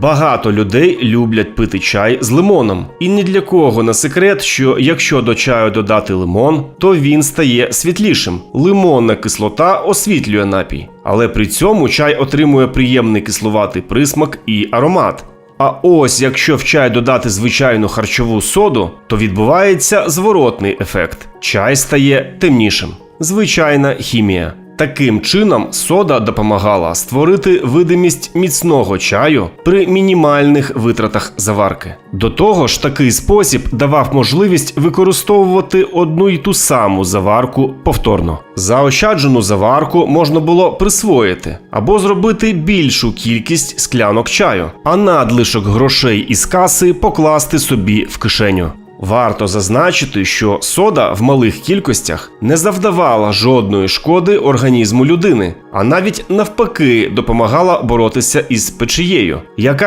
Багато людей люблять пити чай з лимоном. І ні для кого не секрет, що якщо до чаю додати лимон, то він стає світлішим. Лимонна кислота освітлює напій. Але при цьому чай отримує приємний кисловатий присмак і аромат. А ось якщо в чай додати звичайну харчову соду, то відбувається зворотний ефект. Чай стає темнішим. Звичайна хімія. Таким чином, сода допомагала створити видимість міцного чаю при мінімальних витратах заварки. До того ж, такий спосіб давав можливість використовувати одну й ту саму заварку повторно. Заощаджену заварку можна було присвоїти або зробити більшу кількість склянок чаю, а надлишок грошей із каси покласти собі в кишеню. Варто зазначити, що сода в малих кількостях не завдавала жодної шкоди організму людини, а навіть навпаки допомагала боротися із печією, яка